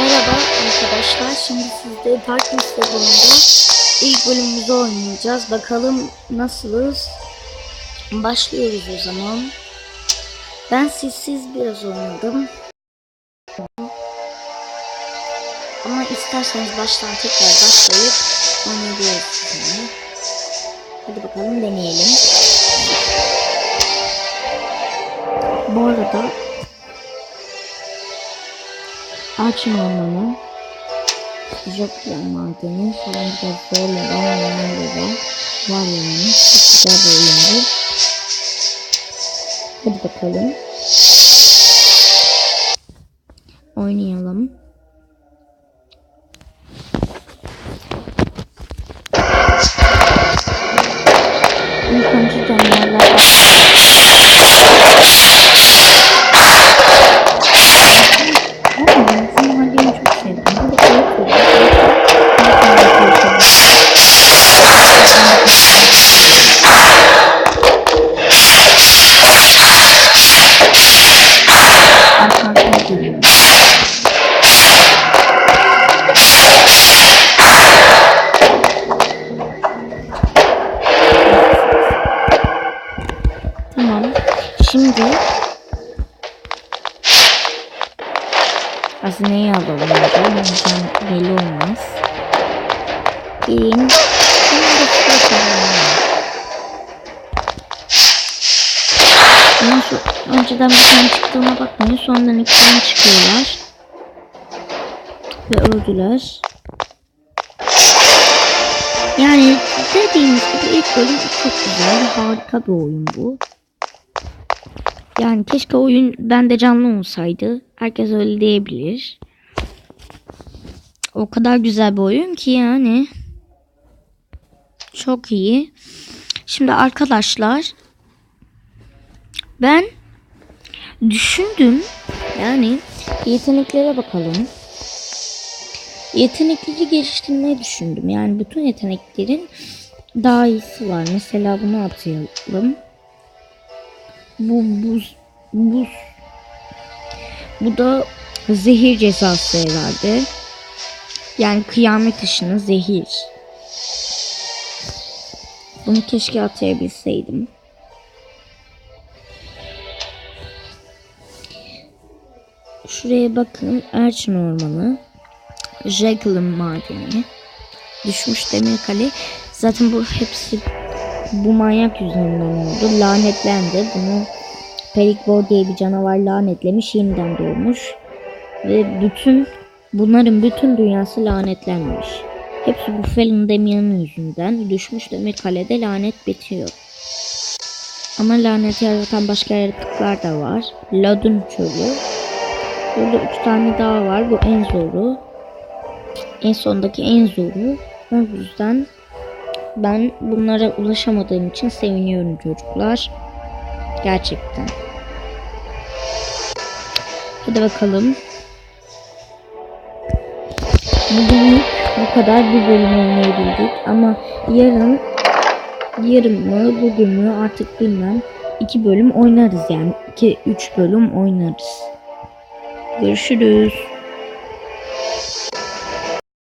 Merhaba arkadaşlar. Şimdi sizde Darkness sezonunda ilk bölümümüzü oynayacağız. Bakalım nasılız? Başlıyoruz o zaman. Ben sizsiz biraz oynadım. Ama isterseniz baştan tekrar başlayıp oynayabiliriz. Hadi bakalım deneyelim. Bu arada Açın ormanı. Jokler madeni falan biraz zorlayan yerleri var yani. Çok güzel bir oyundu. Hadi bakalım. Oynayalım. Şimdi Hazineyi alalım önce. Yanacağım belli olmaz. Bin. Ama şu önceden bir tane çıktığına bakmayın. Sonradan iki tane çıkıyorlar. Ve öldüler. Yani dediğimiz gibi ilk bölüm çok güzel. Harika bir oyun bu. Yani keşke oyun bende canlı olsaydı. Herkes öyle diyebilir. O kadar güzel bir oyun ki yani. Çok iyi. Şimdi arkadaşlar ben düşündüm. Yani yeteneklere bakalım. Yetenekleri geliştirmeyi düşündüm. Yani bütün yeteneklerin daha iyisi var. Mesela bunu atayalım. Bu buz buz bu da zehir cezası herhalde. Yani kıyamet ışını zehir. Bunu keşke atayabilseydim. Şuraya bakın. Erçin Ormanı. Jekyll'ın madeni. Düşmüş demir kale. Zaten bu hepsi bu manyak yüzünden oldu. Lanetlendi. Bunu Perikbor diye bir canavar lanetlemiş. Yeniden doğmuş. Ve bütün bunların bütün dünyası lanetlenmiş. Hepsi bu Felin Demian'ın yüzünden. Düşmüş demir kalede lanet bitiyor. Ama lanet yaratan başka yaratıklar da var. Ladun çölü. Burada üç tane daha var. Bu en zoru. En sondaki en zoru. O yüzden ben bunlara ulaşamadığım için seviniyorum çocuklar. Gerçekten. Hadi bakalım. Bugün bu kadar bir bölüm oynayabildik ama yarın yarın mı bugün mü artık bilmem iki bölüm oynarız yani iki üç bölüm oynarız. Görüşürüz.